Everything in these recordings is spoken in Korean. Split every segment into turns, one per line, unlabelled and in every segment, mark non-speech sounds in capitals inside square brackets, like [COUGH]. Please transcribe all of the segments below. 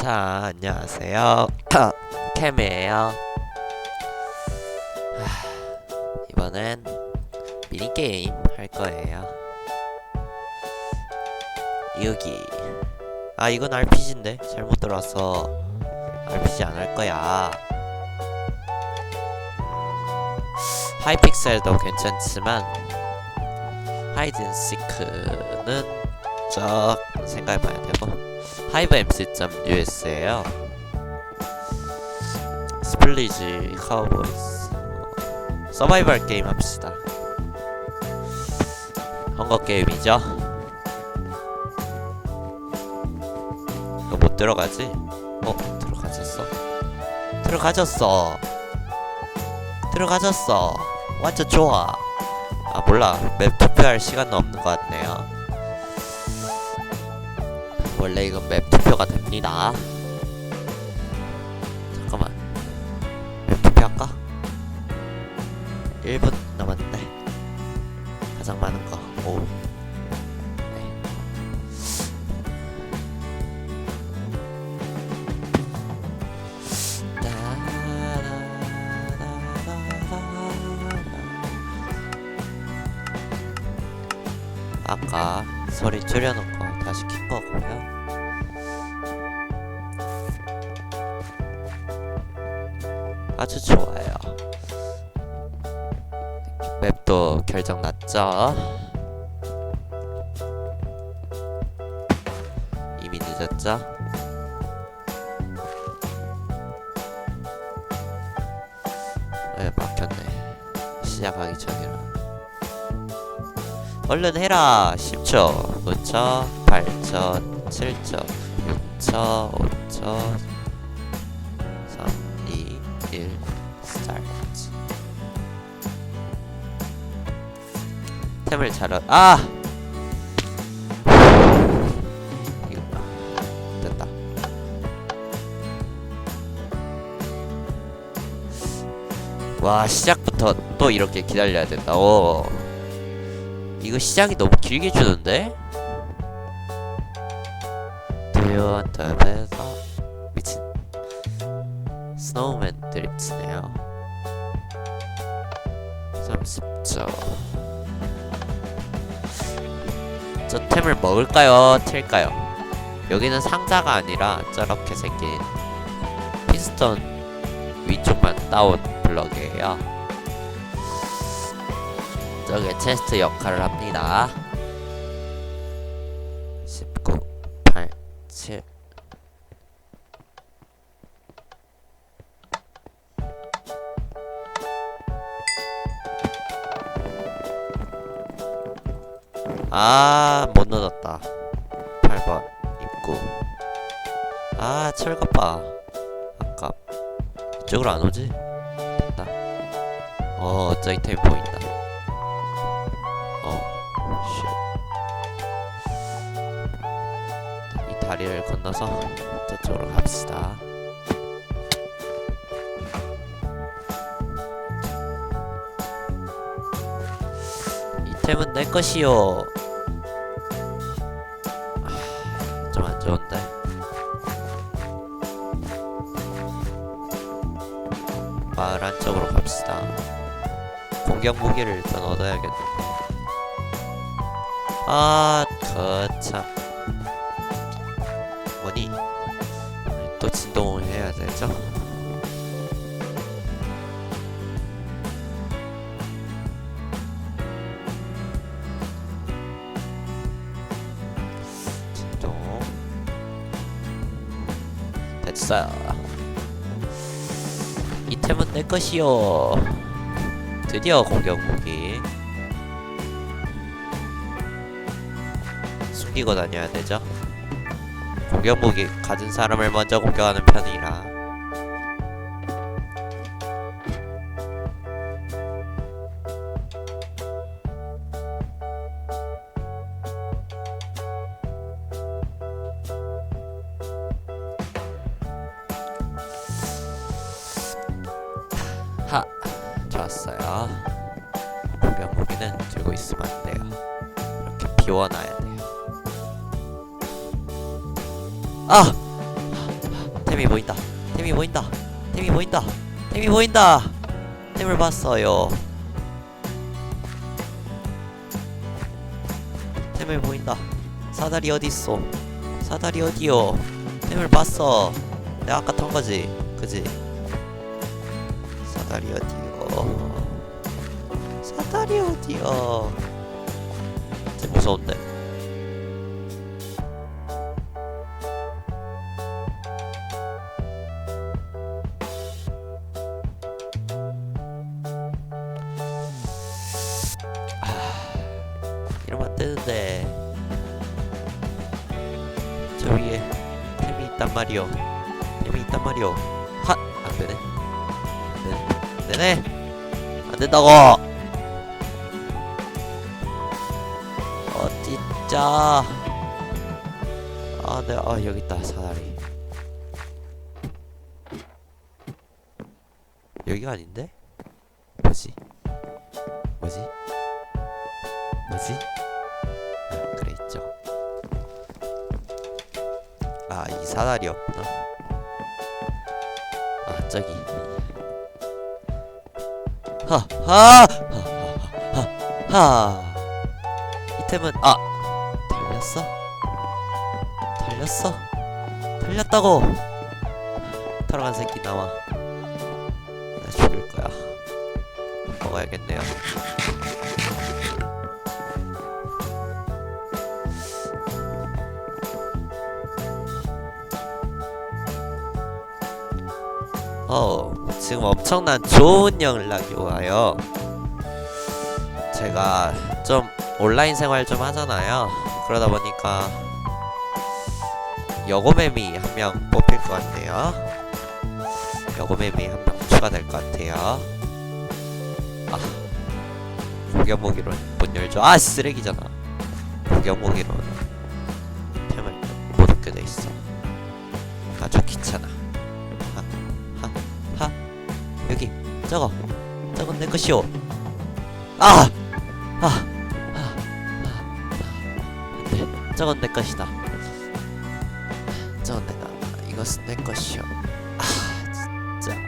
자, 안녕하세요. 캠이에요. 하, 이번엔 미니게임 할 거예요. 여기. 아, 이건 RPG인데? 잘못 들어왔어. RPG 안 할 거야. 하이픽셀도 괜찮지만, 하이든시크는 좀 생각해봐야 되고. 하이브mc.us에요 스플리지 카우보이스 서바이벌 게임 합시다 헝거 게임이죠 이거 못 들어가지? 어? 들어가졌어? 들어가졌어 들어가졌어 완전 좋아 아 몰라 맵 투표할 시간은 없는 것 같네요 원래 이건 맵 투표가 됩니다. 잠깐만. 맵 투표할까? 1분 남았는데. 가장 많은 거. 오. 네. 아까 소리 줄여놓은 아주 좋아요. 맵도 결정 났죠? 이미 늦었죠? 네, 막혔네. 시작하기 전이라. 얼른 해라! 10초, 9초, 8초, 7초, 6초, 5초, 3, 2, 1, 스타트. 템을 잘, 얻- 아! 이거, 됐다. 와, 시작부터 또 이렇게 기다려야 된다. 오. 이거 시작이 너무 길게 주는데? Do you want to bet? 미친 스노우맨 드립치네요 30초 저 템을 먹을까요? 튈까요? 여기는 상자가 아니라 저렇게 생긴 피스톤 위쪽만 따온 블럭이에요 저게 체스트 역할을 합니다. 아, 못 넣었다. 8번 입구. 아, 철갑바. 아까 이쪽으로 안 오지? 됐다. 어, 저기 템 보인다. 어, 쉣. 이 다리를 건너서 저쪽으로 갑시다. 이 템은 내 것이요. 마을 안쪽으로 갑시다. 공격 무기를 일단 얻어야겠네. 아, 거참. 뭐니? 또 진동을 해야 되죠? 진동. 됐어요. 이템은 내 것이요. 드디어 공격 무기. 숨기고 다녀야 되죠. 공격 무기 가진 사람을 먼저 공격하는 편이라. 좋았어요. 공격 무기는 들고 있으면 안 돼요. 이렇게 비워놔야 돼요. 아! 템이 보인다. 템이 보인다. 템이 보인다. 템이 보인다. 템을 봤어요. 템을 보인다. 사다리 어딨어? 사다리 어디요? 템을 봤어. 내가 아까 탄 거지. 그지? 사다리 어디요 사다리 어디요 좀 무서운데. 이러면 안 되는데. 저 위에 템이 있단 말이오. 템이 있단 말이오. 핫! 안 되네. 안안 된다고. 어딨자. 아네 아 여기 있다 사다리. 여기가 아닌데? 뭐지? 뭐지? 뭐지? 아, 그래 있죠. 아 이 사다리였구나? 아 저기 하 하하하하 이템은 아 달렸어? 달렸어? 달렸다고! 타러간 새끼 나와. 나 죽일 거야. 먹어야겠네요. 어, 지금 엄청난 좋은 연락이 와요. 제가 좀 온라인 생활 좀 하잖아요. 그러다 보니까 여고매미 한 명 뽑힐 것 같네요. 여고매미 한 명 추가될 것 같아요. 아, 구경보기로 못 열죠. 아, 쓰레기잖아. 구경보기로 저거 저건 내 것이오 아! 아! 아! 아! 안돼 저건 내 것이다 저건 내가 이것은 내 것이오 아 진짜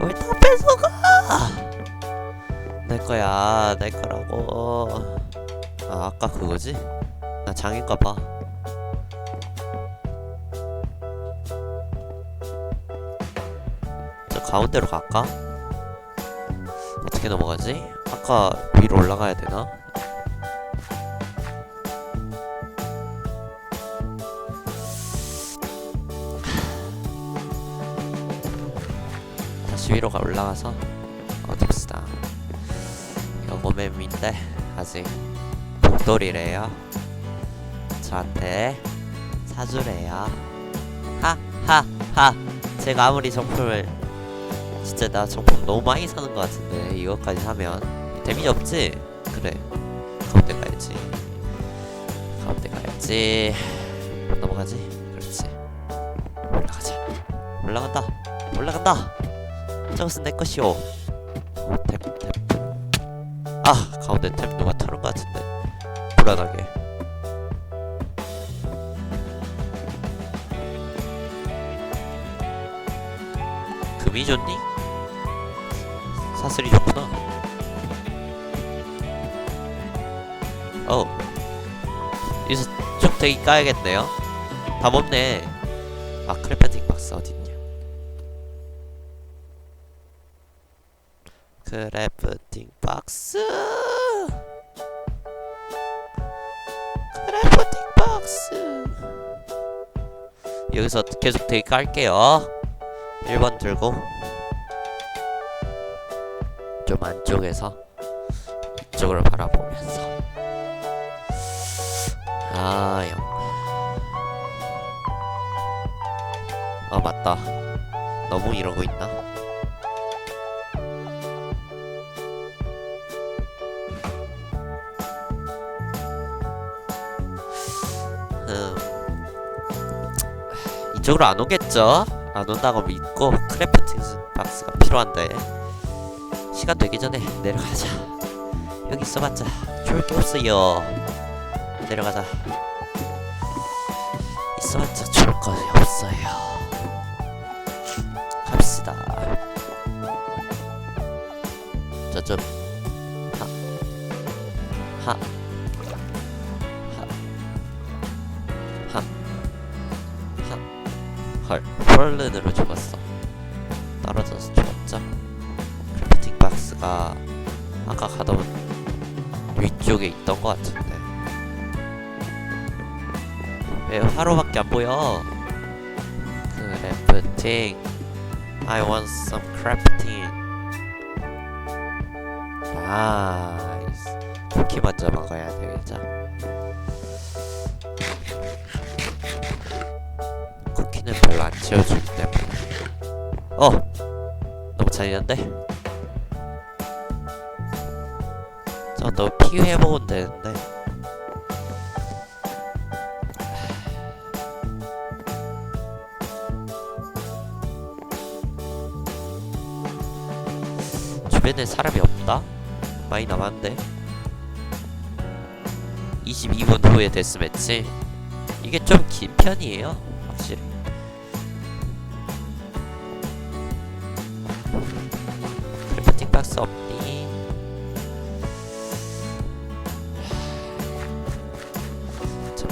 왜 다 뺏어가 내 거야 내 거라고 아 아까 그거지? 나 장인가 봐 저 가운데로 갈까? 어떻게 넘어가지? 아까 위로 올라가야 되나? 다시 위로 가 올라가서 어둡시다. 모mem인데 아직 복돌이래요. 저한테 사주래요. 하하하. 제가 아무리 정품을 진짜 나 정품 너무 많이 사는 것 같은데 이거까지 사면 데미지 없지? 그래. 가운데 가야지. 가운데 가야지. 넘어가지? 그렇지. 올라가자 올라간다. 올라간다. 저것은 내 것이오. 어, 템, 템. 아 가운데 템 누가 털은 것 같은데. 불안하게. 금이 좋니? 사슬이 좋구나. 어. 여기서 좀 되게 까야겠네요. 답 없네. 아, 크래프팅 박스 어딨냐? 크래프팅 박스. 크래프팅 박스. 여기서 계속 되게 깔게요. 1번 들고 좀 안쪽에서 이쪽으로 바라보면서. 아 영. 아 맞다. 너무 이러고 있나? 음. 이쪽으로 안 오겠죠? 안 온다고 믿고 크래프팅 박스가 필요한데 되기 전에 내려가자 여기 있어봤자 좋을 게 없어요 내려가자 이 있어봤자 좋을 것이 없어요. 갑시다. 저좀 하, 하, 하, 하, 하. 헐, 펄른으로 죽었어. 떨어져서 죽었죠. 박스가 아까 가던 위쪽에 있던 것 같은데. 왜 화로밖에 안 보여? 크래프팅. I want some crafting. 나이스. 쿠키 먼저 먹어야 되겠죠. 쿠키는 별로 안 채워주기 때문에. 어! 너무 잔인한데? 너피 회복은 되는데. 주변에 사람이 없다? 많이 남았는데 22분 후에 데스매치 이게 좀 긴 편이에요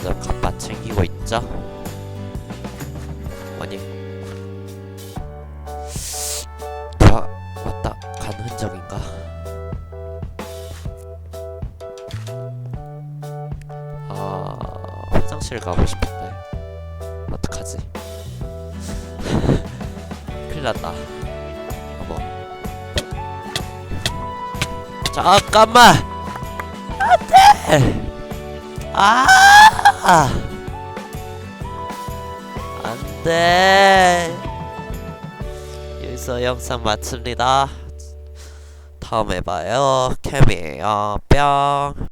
점점 갑바 챙기고 있죠? 아니 다 왔다. 간 흔적인가? 아 화장실 가고 싶은데. 어떡하지? [LAUGHS] 큰일 났다. 어머. 잠깐만! 안돼 아. 안 돼. 여기서 영상 마칩니다. 다음에 봐요. 캠이에요. 뿅